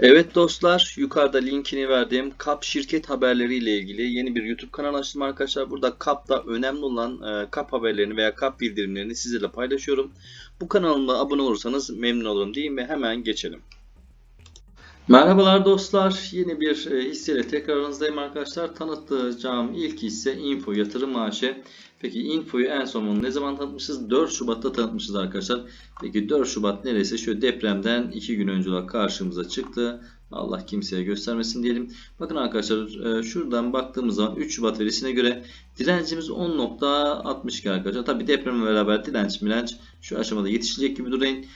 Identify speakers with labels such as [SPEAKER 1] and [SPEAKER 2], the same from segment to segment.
[SPEAKER 1] Evet dostlar, yukarıda linkini verdiğim KAP şirket haberleri ile ilgili yeni bir YouTube kanalı açtım arkadaşlar. Burada KAP'ta önemli olan e, KAP haberlerini veya KAP bildirimlerini sizlerle paylaşıyorum. Bu kanalıma abone olursanız memnun olurum diyeyim ve hemen geçelim. Merhabalar dostlar, yeni bir e, hisseyle tekrar aranızdayım arkadaşlar. Tanıtacağım ilk hisse Info Yatırım AŞ. Peki Info'yu en son ne zaman tanıtmışız? 4 Şubat'ta tanıtmışız arkadaşlar. Peki 4 Şubat neresi? Şöyle depremden 2 gün önce olarak karşımıza çıktı. Allah kimseye göstermesin diyelim. Bakın arkadaşlar e, şuradan baktığımız zaman 3 Şubat verisine göre direncimiz 10.62 arkadaşlar. Tabi depremle beraber direnç mirenç şu aşamada yetişecek gibi durayın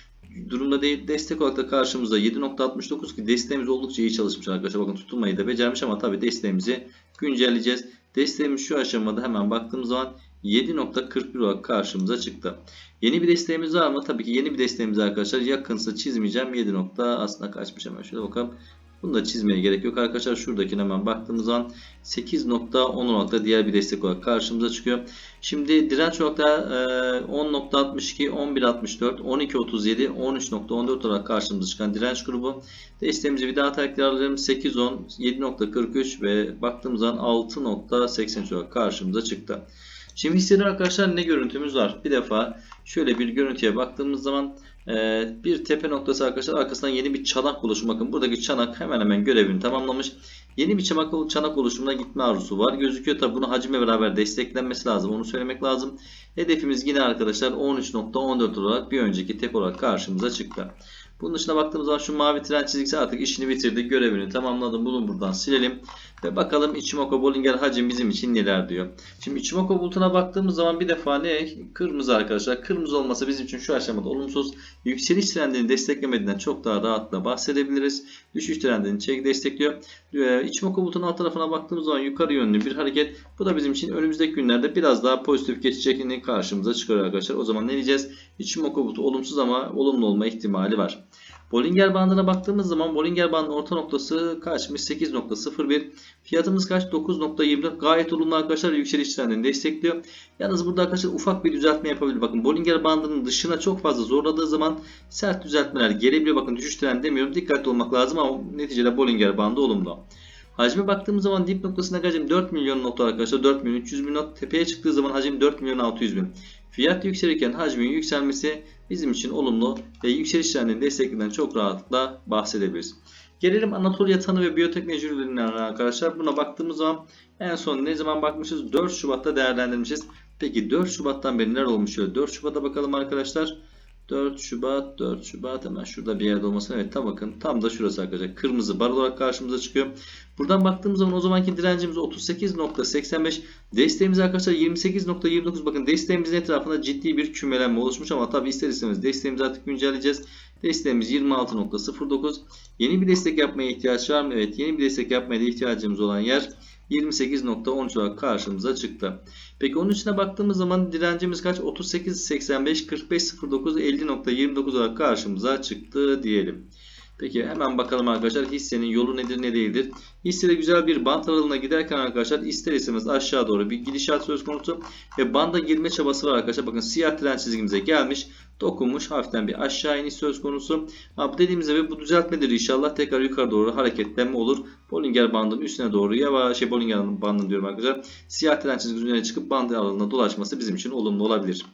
[SPEAKER 1] durumda değil. Destek olarak da karşımızda 7.69 ki desteğimiz oldukça iyi çalışmış arkadaşlar. Bakın tutulmayı da becermiş ama tabi desteğimizi güncelleyeceğiz. Desteğimiz şu aşamada hemen baktığımız zaman 7.41 olarak karşımıza çıktı. Yeni bir desteğimiz var mı? Tabii ki yeni bir desteğimiz arkadaşlar. Yakınsa çizmeyeceğim. 7 nokta aslında kaçmış hemen şöyle bakalım. Bunu da çizmeye gerek yok arkadaşlar. Şuradakine hemen baktığımız zaman 8.10 olarak diğer bir destek olarak karşımıza çıkıyor. Şimdi direnç olarak da 10.62, 11.64, 12.37, 13.14 olarak karşımıza çıkan direnç grubu. Desteğimizi bir daha tekrarlayalım. 8.10, 7.43 ve baktığımız zaman 6.83 olarak karşımıza çıktı. Şimdi hissede arkadaşlar ne görüntümüz var? Bir defa şöyle bir görüntüye baktığımız zaman e, bir tepe noktası arkadaşlar arkasından yeni bir çanak oluşumu. Bakın buradaki çanak hemen hemen görevini tamamlamış. Yeni bir çanak, çanak oluşumuna gitme arzusu var. Gözüküyor tabi bunu hacimle beraber desteklenmesi lazım. Onu söylemek lazım. Hedefimiz yine arkadaşlar 13.14 olarak bir önceki tepe olarak karşımıza çıktı. Bunun dışına baktığımız zaman şu mavi tren çizgisi artık işini bitirdi. Görevini tamamladı. Bunu buradan silelim. Ve bakalım Ichimoku Bollinger hacim bizim için neler diyor. Şimdi Ichimoku bulutuna baktığımız zaman bir defa ne? Kırmızı arkadaşlar. Kırmızı olmasa bizim için şu aşamada olumsuz. Yükseliş trendini desteklemediğinden çok daha rahatla bahsedebiliriz. Düşüş trendini çek destekliyor. Ee, Ichimoku bulutunun alt tarafına baktığımız zaman yukarı yönlü bir hareket. Bu da bizim için önümüzdeki günlerde biraz daha pozitif geçecekini karşımıza çıkarıyor arkadaşlar. O zaman ne diyeceğiz? Ichimoku bulutu olumsuz ama olumlu olma ihtimali var. Bollinger bandına baktığımız zaman Bollinger bandının orta noktası kaçmış? 8.01. Fiyatımız kaç? 9.24. Gayet olumlu arkadaşlar yükseliş trendini destekliyor. Yalnız burada arkadaşlar ufak bir düzeltme yapabilir. Bakın Bollinger bandının dışına çok fazla zorladığı zaman sert düzeltmeler gelebiliyor. Bakın düşüş trendi demiyorum. Dikkatli olmak lazım ama neticede Bollinger bandı olumlu. Hacme baktığımız zaman dip noktasında hacim 4 milyon not arkadaşlar. 4 milyon 300 bin not. Tepeye çıktığı zaman hacim 4 milyon 600 bin. Fiyat yükselirken hacmin yükselmesi bizim için olumlu ve yükseliş trendini desteklediğinden çok rahatlıkla bahsedebiliriz. Gelelim Anatolia Tanı ve Biyoteknoloji ürünlerine arkadaşlar. Buna baktığımız zaman en son ne zaman bakmışız? 4 Şubat'ta değerlendirmişiz. Peki 4 Şubat'tan beri neler olmuş? Şöyle 4 Şubat'a bakalım arkadaşlar. 4 Şubat, 4 Şubat hemen şurada bir yerde olmasın. Evet tam bakın tam da şurası arkadaşlar. Kırmızı bar olarak karşımıza çıkıyor. Buradan baktığımız zaman o zamanki direncimiz 38.85. Desteğimiz arkadaşlar 28.29. Bakın desteğimizin etrafında ciddi bir kümelenme oluşmuş ama tabi ister istemez desteğimizi artık güncelleyeceğiz. Desteğimiz 26.09. Yeni bir destek yapmaya ihtiyaç var mı? Evet yeni bir destek yapmaya ihtiyacımız olan yer 28.13 olarak karşımıza çıktı. Peki onun içine baktığımız zaman direncimiz kaç? 38.85, 45.09, 50.29 olarak karşımıza çıktı diyelim. Peki hemen bakalım arkadaşlar hissenin yolu nedir ne değildir. Hissede güzel bir band aralığına giderken arkadaşlar ister istemez aşağı doğru bir gidişat söz konusu. Ve banda girme çabası var arkadaşlar. Bakın siyah tren çizgimize gelmiş. Dokunmuş hafiften bir aşağı iniş söz konusu. Ama dediğimiz gibi bu düzeltmedir inşallah tekrar yukarı doğru hareketlenme olur. Bollinger bandının üstüne doğru yavaş şey Bollinger bandını diyorum arkadaşlar. Siyah tren çizgisi üzerine çıkıp band aralığına dolaşması bizim için olumlu olabilir.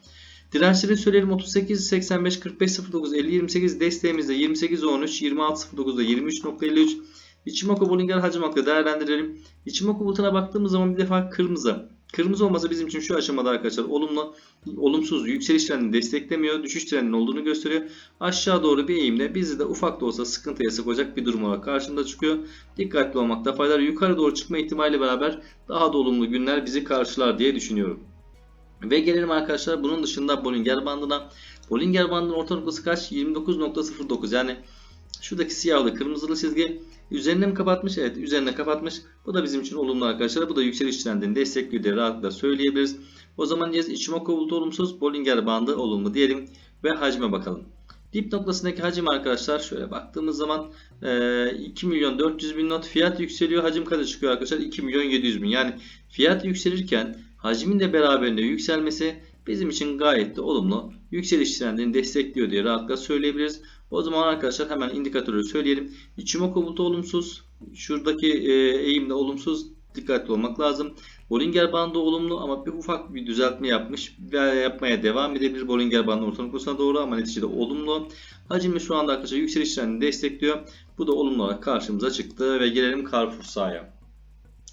[SPEAKER 1] Dirençleri söyleyelim 38, 85, 45, 09, 50, 28 desteğimizde 28, 13, 26, 09'da 23.53. Ichimoku Bollinger hacim hakkı değerlendirelim. Ichimoku butuna baktığımız zaman bir defa kırmızı. Kırmızı olması bizim için şu aşamada arkadaşlar olumlu, olumsuz yükseliş trendini desteklemiyor. Düşüş trendinin olduğunu gösteriyor. Aşağı doğru bir eğimle bizi de ufak da olsa sıkıntıya sokacak bir durum olarak karşımıza çıkıyor. Dikkatli olmakta fayda. Yukarı doğru çıkma ihtimaliyle beraber daha da olumlu günler bizi karşılar diye düşünüyorum. Ve gelelim arkadaşlar bunun dışında Bollinger bandına. Bollinger bandının orta noktası kaç? 29.09 yani şuradaki siyahlı kırmızılı çizgi üzerine mi kapatmış? Evet üzerine kapatmış. Bu da bizim için olumlu arkadaşlar. Bu da yükseliş trendini destekliyor diye rahatlıkla söyleyebiliriz. O zaman diyeceğiz Ichimoku bulutu olumsuz, Bollinger bandı olumlu diyelim ve hacme bakalım. Dip noktasındaki hacim arkadaşlar şöyle baktığımız zaman 2 milyon 400 bin not fiyat yükseliyor. Hacim kaça çıkıyor arkadaşlar? 2 milyon 700 bin. Yani fiyat yükselirken hacmin de beraberinde yükselmesi bizim için gayet de olumlu. Yükseliş trendini destekliyor diye rahatlıkla söyleyebiliriz. O zaman arkadaşlar hemen indikatörü söyleyelim. Ichimoku bulutu olumsuz. Şuradaki e, eğimde olumsuz. Dikkatli olmak lazım. Bollinger bandı olumlu ama bir ufak bir düzeltme yapmış ve yapmaya devam edebilir Bollinger bandı orta noktasına doğru ama neticede olumlu. Hacmi şu anda arkadaşlar yükseliş trendini destekliyor. Bu da olumlu olarak karşımıza çıktı ve gelelim Carrefour'sa'ya.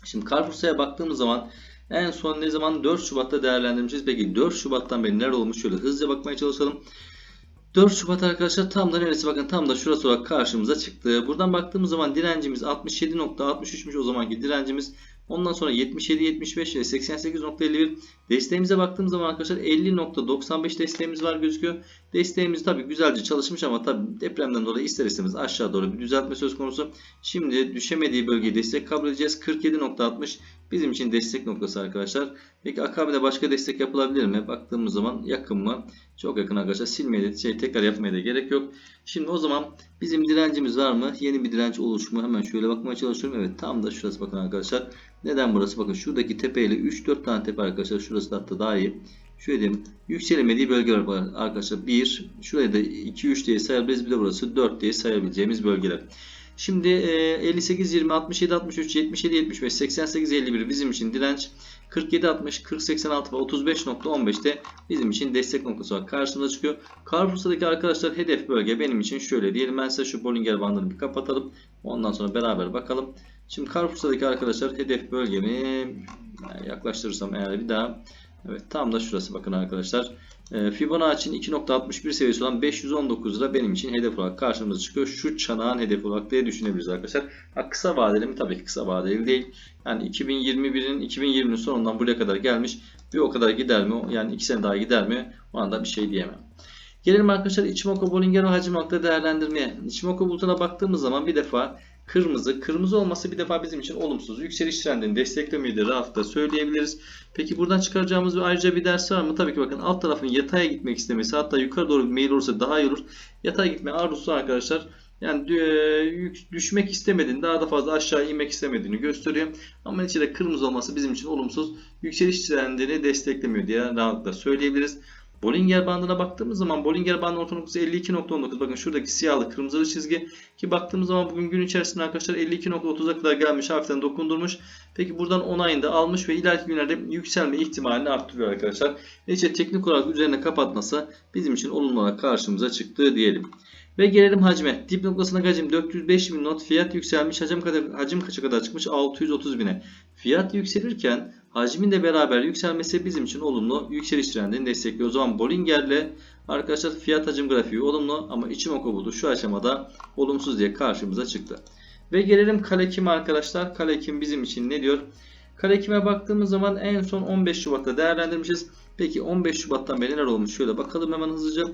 [SPEAKER 1] Şimdi Carrefour'sa'ya baktığımız zaman en son ne zaman 4 Şubat'ta değerlendirmişiz. Peki 4 Şubat'tan beri neler olmuş? Şöyle hızlıca bakmaya çalışalım. 4 Şubat arkadaşlar tam da neresi bakın tam da şurası olarak karşımıza çıktı. Buradan baktığımız zaman direncimiz 67.63'müş o zamanki direncimiz. Ondan sonra 77, 75 ve 88.51 desteğimize baktığımız zaman arkadaşlar 50.95 desteğimiz var gözüküyor. Desteğimiz tabi güzelce çalışmış ama tabi depremden dolayı ister istemez aşağı doğru bir düzeltme söz konusu. Şimdi düşemediği bölgeyi destek kabul edeceğiz. 47.60 bizim için destek noktası arkadaşlar. Peki akabinde başka destek yapılabilir mi? Baktığımız zaman yakın mı? Çok yakın arkadaşlar. Silmeye de şey tekrar yapmaya da gerek yok. Şimdi o zaman bizim direncimiz var mı? Yeni bir direnç oluşumu. Hemen şöyle bakmaya çalışıyorum. Evet tam da şurası bakın arkadaşlar. Neden burası? Bakın şuradaki tepeyle 3-4 tane tepe arkadaşlar. Şurası da hatta daha iyi. Şöyle diyeyim. Yükselemediği bölgeler var arkadaşlar. 1. Şuraya da 2-3 diye sayabiliriz. Bir de burası 4 diye sayabileceğimiz bölgeler. Şimdi 58, 20, 67, 63, 77, 75, 88, 51 bizim için direnç. 47, 60, 40, 86 ve 35.15'te bizim için destek noktası olarak karşımıza çıkıyor. Carrefour'daki arkadaşlar hedef bölge benim için şöyle diyelim. Ben size şu Bollinger bandını bir kapatalım. Ondan sonra beraber bakalım. Şimdi Carrefour'daki arkadaşlar hedef bölgemi yaklaştırırsam eğer bir daha Evet tam da şurası bakın arkadaşlar. E, Fibonacci'nin 2.61 seviyesi olan 519 lira benim için hedef olarak karşımıza çıkıyor. Şu çanağın hedefi olarak diye düşünebiliriz arkadaşlar. Ha, kısa vadeli mi? Tabii ki kısa vadeli değil. Yani 2021'in 2020'nin sonundan buraya kadar gelmiş. Bir o kadar gider mi? Yani 2 sene daha gider mi? O anda bir şey diyemem. Gelelim arkadaşlar Ichimoku Bollinger ve hacim hakta değerlendirmeye. Ichimoku bulutuna baktığımız zaman bir defa kırmızı. Kırmızı olması bir defa bizim için olumsuz. Yükseliş trendini desteklemiyor diye rahatlıkla söyleyebiliriz. Peki buradan çıkaracağımız bir ayrıca bir ders var mı? Tabii ki bakın alt tarafın yataya gitmek istemesi hatta yukarı doğru bir meyil olursa daha iyi olur. Yataya gitme arzusu arkadaşlar yani düşmek istemediğini, daha da fazla aşağı inmek istemediğini gösteriyor. Ama içinde kırmızı olması bizim için olumsuz. Yükseliş trendini desteklemiyor diye rahatlıkla söyleyebiliriz. Bollinger bandına baktığımız zaman Bollinger bandının orta noktası 52.19. Bakın şuradaki siyahlı kırmızılı çizgi ki baktığımız zaman bugün gün içerisinde arkadaşlar 52.30'a kadar gelmiş hafiften dokundurmuş. Peki buradan onayını da almış ve ileriki günlerde yükselme ihtimalini arttırıyor arkadaşlar. Neyse teknik olarak üzerine kapatması bizim için olumlu olarak karşımıza çıktı diyelim. Ve gelelim hacme. Dip noktasına hacim 405 bin not. Fiyat yükselmiş. Hacim, kadar, hacim kaça kadar çıkmış? 630 bine. Fiyat yükselirken hacmin de beraber yükselmesi bizim için olumlu. Yükseliş trendini destekliyor. O zaman Bollinger'le arkadaşlar fiyat hacim grafiği olumlu ama Ichimoku buldu şu aşamada olumsuz diye karşımıza çıktı. Ve gelelim Kalekim arkadaşlar. Kalekim bizim için ne diyor? Kalekim'e baktığımız zaman en son 15 Şubat'ta değerlendirmişiz. Peki 15 Şubat'tan beri neler olmuş? Şöyle bakalım hemen hızlıca.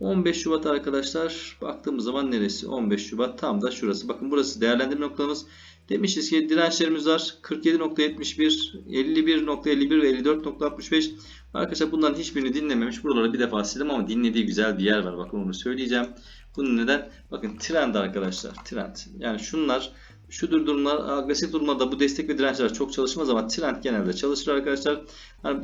[SPEAKER 1] 15 Şubat arkadaşlar baktığımız zaman neresi? 15 Şubat tam da şurası. Bakın burası değerlendirme noktamız. Demişiz ki dirençlerimiz var. 47.71, 51.51 ve 54.65. Arkadaşlar bunların hiçbirini dinlememiş. Buraları bir defa sildim ama dinlediği güzel bir yer var. Bakın onu söyleyeceğim. Bunun neden? Bakın trend arkadaşlar. Trend. Yani şunlar şu durumlar agresif durumlarda bu destek ve dirençler çok çalışmaz ama trend genelde çalışır arkadaşlar.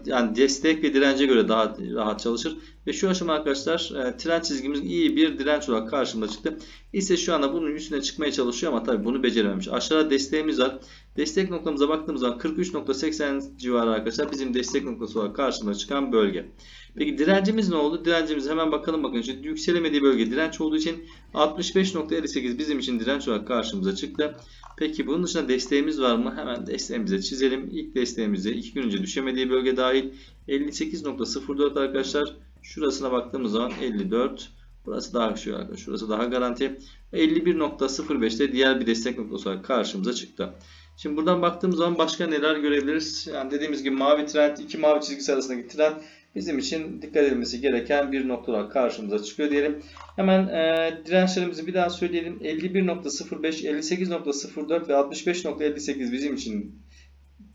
[SPEAKER 1] Yani destek ve dirence göre daha rahat çalışır. Ve şu aşama arkadaşlar e, trend çizgimiz iyi bir direnç olarak karşımıza çıktı. İse şu anda bunun üstüne çıkmaya çalışıyor ama tabii bunu becerememiş. Aşağıda desteğimiz var. Destek noktamıza baktığımız zaman 43.80 civarı arkadaşlar bizim destek noktası olarak karşımıza çıkan bölge. Peki direncimiz ne oldu? Direncimiz hemen bakalım bakın. Şimdi yükselemediği bölge direnç olduğu için 65.58 bizim için direnç olarak karşımıza çıktı. Peki bunun dışında desteğimiz var mı? Hemen desteğimizi çizelim. İlk desteğimizi 2 gün önce düşemediği bölge dahil 58.04 arkadaşlar. Şurasına baktığımız zaman 54. Burası daha şu arkadaşlar. Şurası daha garanti. 51.05'te diğer bir destek noktası olarak karşımıza çıktı. Şimdi buradan baktığımız zaman başka neler görebiliriz? Yani dediğimiz gibi mavi trend, iki mavi çizgisi arasındaki trend bizim için dikkat edilmesi gereken bir nokta olarak karşımıza çıkıyor diyelim. Hemen e, dirençlerimizi bir daha söyleyelim. 51.05, 58.04 ve 65.58 bizim için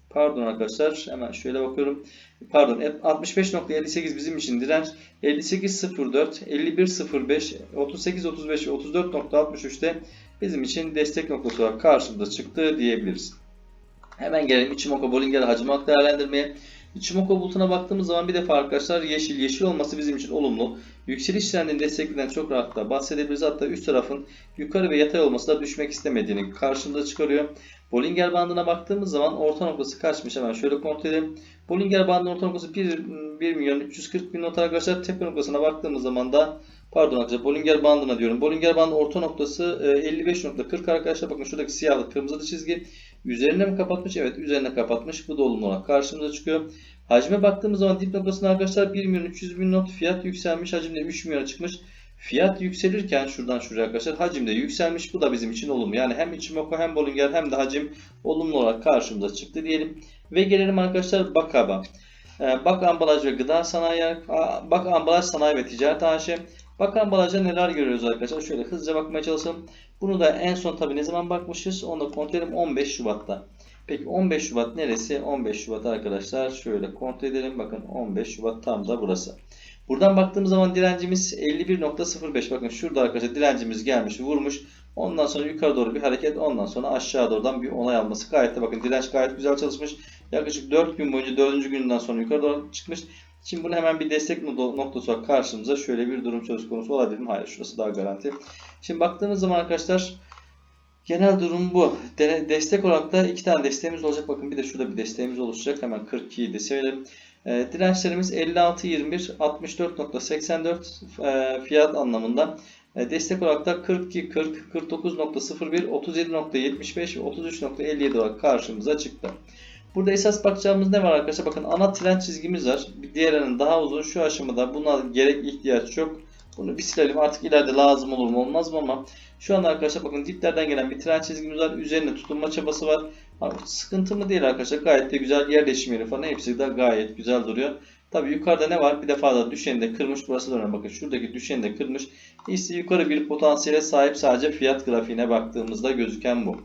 [SPEAKER 1] Pardon arkadaşlar hemen şöyle bakıyorum. Pardon 65.58 bizim için direnç. 58.04, 51.05, 38.35 ve 34.63'te bizim için destek noktası olarak karşımıza çıktı diyebiliriz. Hemen gelelim Ichimoku Bollinger hacim değerlendirmeye. Ichimoku bulutuna baktığımız zaman bir defa arkadaşlar yeşil. Yeşil olması bizim için olumlu. Yükseliş trendini destekleden çok rahatlıkla bahsedebiliriz. Hatta üst tarafın yukarı ve yatay olması da düşmek istemediğini karşımıza çıkarıyor. Bollinger bandına baktığımız zaman orta noktası kaçmış hemen şöyle kontrol edelim. Bollinger bandının orta noktası 1, 1 milyon 340 bin not arkadaşlar. Tepe noktasına baktığımız zaman da pardon arkadaşlar Bollinger bandına diyorum. Bollinger bandının orta noktası e, 55.40 arkadaşlar. Bakın şuradaki siyahlı kırmızılı çizgi. Üzerine mi kapatmış? Evet üzerine kapatmış. Bu da olumlu olarak karşımıza çıkıyor. Hacme baktığımız zaman dip noktasına arkadaşlar 1 milyon 300 bin not fiyat yükselmiş. Hacimde 3 milyona çıkmış. Fiyat yükselirken şuradan şuraya arkadaşlar hacimde yükselmiş. Bu da bizim için olumlu. Yani hem Ichimoku hem Bollinger hem de hacim olumlu olarak karşımıza çıktı diyelim. Ve gelelim arkadaşlar BAKAB'a. Ee, Bak ambalaj ve gıda sanayi, Bak ambalaj sanayi ve ticaret AŞ. Bak ambalajda neler görüyoruz arkadaşlar? Şöyle hızlıca bakmaya çalışalım. Bunu da en son tabi ne zaman bakmışız? Onu da kontrol edelim 15 Şubat'ta. Peki 15 Şubat neresi? 15 Şubat arkadaşlar şöyle kontrol edelim. Bakın 15 Şubat tam da burası. Buradan baktığımız zaman direncimiz 51.05. Bakın şurada arkadaşlar direncimiz gelmiş vurmuş. Ondan sonra yukarı doğru bir hareket. Ondan sonra aşağı doğrudan bir onay alması. Gayet de bakın direnç gayet güzel çalışmış. Yaklaşık 4 gün boyunca 4. günden sonra yukarı doğru çıkmış. Şimdi bunu hemen bir destek noktası olarak karşımıza şöyle bir durum söz konusu olabilir mi? Hayır şurası daha garanti. Şimdi baktığımız zaman arkadaşlar genel durum bu. De destek olarak da iki tane desteğimiz olacak. Bakın bir de şurada bir desteğimiz oluşacak. Hemen 42'yi de söyleyelim. E, dirençlerimiz 56.21, 64.84 e, fiyat anlamında. E, destek olarak da 42, 40, 49.01, 37.75 ve 33.57 olarak karşımıza çıktı. Burada esas bakacağımız ne var arkadaşlar? Bakın ana trend çizgimiz var. Bir diğerinin daha uzun. Şu aşamada buna gerek ihtiyaç yok. Bunu bir silelim. Artık ileride lazım olur mu olmaz mı ama şu anda arkadaşlar bakın diplerden gelen bir trend çizgimiz var. Üzerine tutunma çabası var. Ama sıkıntı mı değil arkadaşlar. Gayet de güzel yerleşim yeri falan. Hepsi de gayet güzel duruyor. Tabi yukarıda ne var? Bir defa da düşeni de kırmış. Burası da önemli. Bakın şuradaki düşeni de kırmış. İşte yukarı bir potansiyele sahip sadece fiyat grafiğine baktığımızda gözüken bu.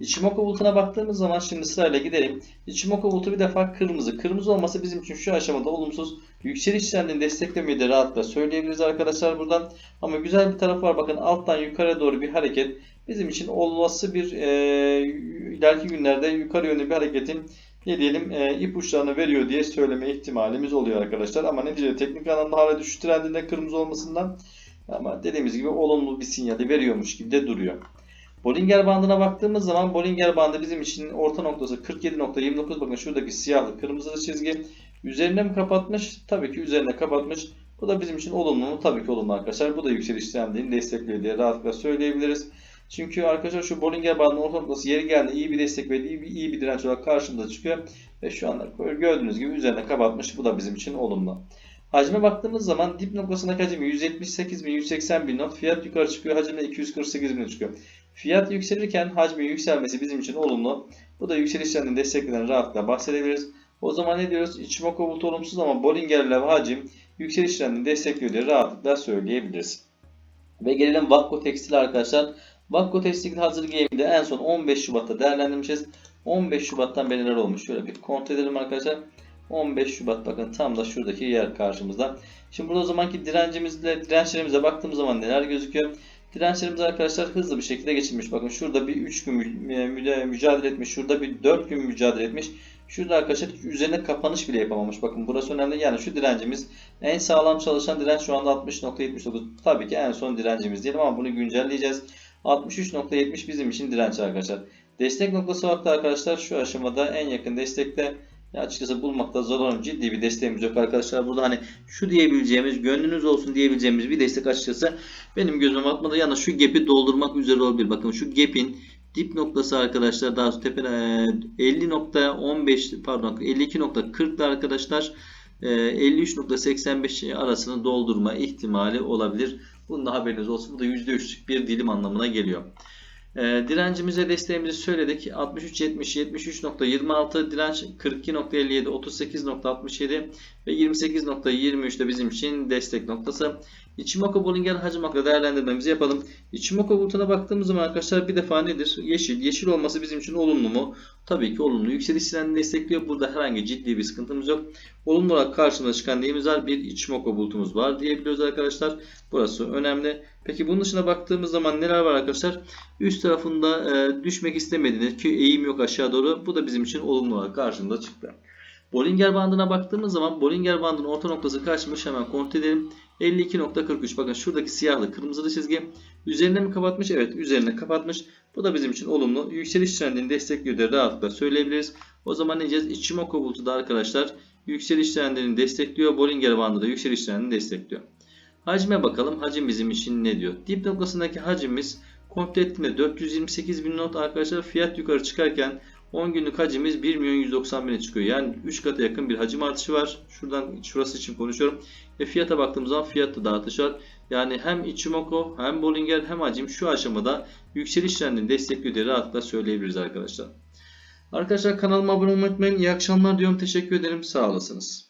[SPEAKER 1] Ichimoku bulutuna baktığımız zaman şimdi sırayla gidelim. Ichimoku bulutu bir defa kırmızı. Kırmızı olması bizim için şu aşamada olumsuz. Yükseliş trendini desteklemeyi de rahatlıkla söyleyebiliriz arkadaşlar buradan. Ama güzel bir tarafı var. Bakın alttan yukarı doğru bir hareket. Bizim için olası bir e, ileriki günlerde yukarı yönlü bir hareketin ne diyelim e, ipuçlarını veriyor diye söyleme ihtimalimiz oluyor arkadaşlar. Ama neticede teknik anlamda hala düşüş trendinde kırmızı olmasından ama dediğimiz gibi olumlu bir sinyali veriyormuş gibi de duruyor. Bollinger bandına baktığımız zaman Bollinger bandı bizim için orta noktası 47.29 bakın şuradaki siyahlı kırmızılı çizgi üzerine mi kapatmış? Tabii ki üzerine kapatmış. Bu da bizim için olumlu mu? Tabii ki olumlu arkadaşlar. Bu da yükseliş trendini destekliyor diye rahatlıkla söyleyebiliriz. Çünkü arkadaşlar şu Bollinger bandının orta noktası yeri geldi iyi bir destek ve iyi bir, iyi bir direnç olarak karşımıza çıkıyor. Ve şu anda gördüğünüz gibi üzerine kapatmış. Bu da bizim için olumlu. Hacme baktığımız zaman dip noktasındaki hacim 178 bin 180 bin not. Fiyat yukarı çıkıyor. Hacim de 248 bin çıkıyor. Fiyat yükselirken hacmin yükselmesi bizim için olumlu. Bu da yükseliş trendini desteklenen rahatlıkla bahsedebiliriz. O zaman ne diyoruz? Ichimoku bulut olumsuz ama Bollinger ve hacim yükseliş trendini destekliyor diye rahatlıkla söyleyebiliriz. Ve gelelim Vakko Tekstil arkadaşlar. Vakko Tekstil hazır game'de en son 15 Şubat'ta değerlendirmişiz. 15 Şubat'tan beri neler olmuş? Şöyle bir kontrol edelim arkadaşlar. 15 Şubat bakın tam da şuradaki yer karşımızda. Şimdi burada o zamanki direncimizle dirençlerimize baktığımız zaman neler gözüküyor? Dirençlerimiz arkadaşlar hızlı bir şekilde geçilmiş. Bakın şurada bir 3 gün mücadele etmiş. Şurada bir 4 gün mücadele etmiş. Şurada arkadaşlar üzerine kapanış bile yapamamış. Bakın burası önemli. Yani şu direncimiz en sağlam çalışan direnç şu anda 60.79. Tabii ki en son direncimiz diyelim ama bunu güncelleyeceğiz. 63.70 bizim için direnç arkadaşlar. Destek noktası vakti arkadaşlar şu aşamada en yakın destekte ya açıkçası bulmakta zorlanıyorum. Ciddi bir desteğimiz yok arkadaşlar. Burada hani şu diyebileceğimiz, gönlünüz olsun diyebileceğimiz bir destek açıkçası benim gözüme atmadı. Yalnız şu gap'i doldurmak üzere olabilir. Bakın şu gap'in dip noktası arkadaşlar daha tepe 50.15 pardon 52.40'da arkadaşlar 53.85 arasını doldurma ihtimali olabilir. Bunun da haberiniz olsun. Bu da %3'lük bir dilim anlamına geliyor. E, direncimize desteğimizi söyledik. 63.70, 73.26 direnç 42.57, 38.67 ve 28.23 de bizim için destek noktası. Ichimoku Bollinger hacim hakkında değerlendirmemizi yapalım. Ichimoku bulutuna baktığımız zaman arkadaşlar bir defa nedir? Yeşil. Yeşil olması bizim için olumlu mu? Tabii ki olumlu. Yükseliş trendini destekliyor. Burada herhangi ciddi bir sıkıntımız yok. Olumlu olarak karşımıza çıkan neyimiz var? Bir Ichimoku bulutumuz var diyebiliyoruz arkadaşlar. Burası önemli. Peki bunun dışına baktığımız zaman neler var arkadaşlar? Üst tarafında e, düşmek istemediğiniz ki eğim yok aşağı doğru. Bu da bizim için olumlu olarak karşımıza çıktı. Bollinger bandına baktığımız zaman Bollinger bandının orta noktası kaçmış hemen kontrol edelim. 52.43 bakın şuradaki siyahlı kırmızılı çizgi üzerine mi kapatmış? Evet üzerine kapatmış. Bu da bizim için olumlu. Yükseliş trendini destekliyor diye rahatlıkla söyleyebiliriz. O zaman ne diyeceğiz? Ichimoku bulutu da arkadaşlar yükseliş trendini destekliyor. Bollinger bandı da yükseliş trendini destekliyor. Hacme bakalım. Hacim bizim için ne diyor? Dip noktasındaki hacimimiz kontrol ettiğimde 428 bin not arkadaşlar fiyat yukarı çıkarken 10 günlük hacimiz 1 milyon 190 bine çıkıyor. Yani 3 kata yakın bir hacim artışı var. Şuradan şurası için konuşuyorum. Ve fiyata baktığımız zaman fiyatta da artış var. Yani hem Ichimoku hem Bollinger hem hacim şu aşamada yükseliş trendini destekliyor diye rahatlıkla söyleyebiliriz arkadaşlar. Arkadaşlar kanalıma abone olmayı unutmayın. İyi akşamlar diyorum. Teşekkür ederim. Sağ olasınız.